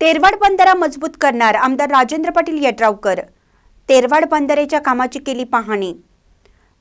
तेरवाड बंदरा मजबूत करणार आमदार राजेंद्र पाटील यड्रावकर तेरवाड बंधाऱ्याच्या कामाची केली पाहणी.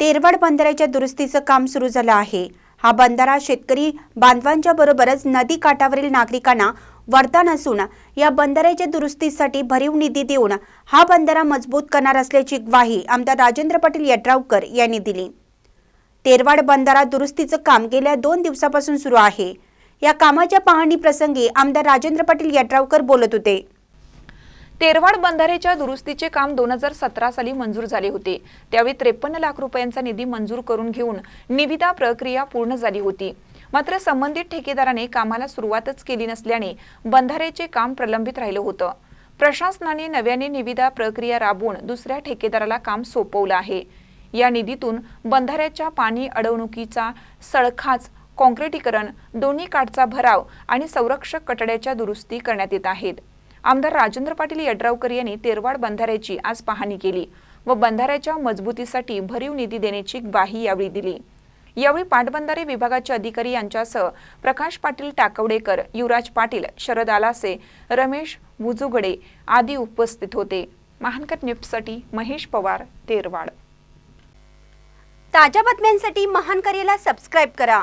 तेरवाड बंधाऱ्याच्या दुरुस्तीचं काम सुरू झालं आहे. हा बंधारा शेतकरी बांधवांच्या बरोबरच नदी काठावरील नागरिकांना वरदान असून या बंधाऱ्याच्या दुरुस्तीसाठी भरीव निधी देऊन हा बंधारा मजबूत करणार असल्याची ग्वाही आमदार राजेंद्र पाटील यड्रावकर यांनी दिली. तेरवाड बंधारा दुरुस्तीचं काम गेल्या दोन दिवसापासून सुरू आहे. या कामाच्या पाहणी प्रसंगी आमदार राजेंद्र पाटील यड्रावकर बोलत होते. तेरवाड बंधारेच्या दुरुस्तीचे काम दोन हजार सतरा साली मंजूर झाले होते. त्यावेळी त्रेपन्न लाख रुपयांचा निधी मंजूर करून घेऊन निविदा प्रक्रिया पूर्ण झाली होती. मात्र संबंधित ठेकेदाराने कामाला सुरुवातच केली नसल्याने बंधारेचे काम प्रलंबित राहिलं होतं. प्रशासनाने नव्याने निविदा प्रक्रिया राबवून दुसऱ्या ठेकेदाराला काम सोपवलं आहे. या निधीतून बंधाऱ्याच्या पाणी अडवणुकीचा सळखाच काँक्रिटीकरण दोन्ही काठचा भराव आणि संरक्षक कटड्याच्या दुरुस्ती करण्यात येत आहेत. आमदार राजेंद्र पाटील यड्रावकर यांनी तेरवाड बंधाऱ्याची आज पाहणी केली व बंधाऱ्याच्या मजबूतीसाठी भरीव निधी देण्याची ग्वाही यावेळी दिली. यावेळी पाटबंधारे विभागाचे अधिकारी यांच्यासह प्रकाश पाटील टाकवडेकर युवराज पाटील शरद आलासे रमेश मुजुगडे आदी उपस्थित होते. महानकर न्यूजसाठी महेश पवार तेरवाड. ताज्या बातम्यांसाठी महानकरेला सबस्क्राईब करा.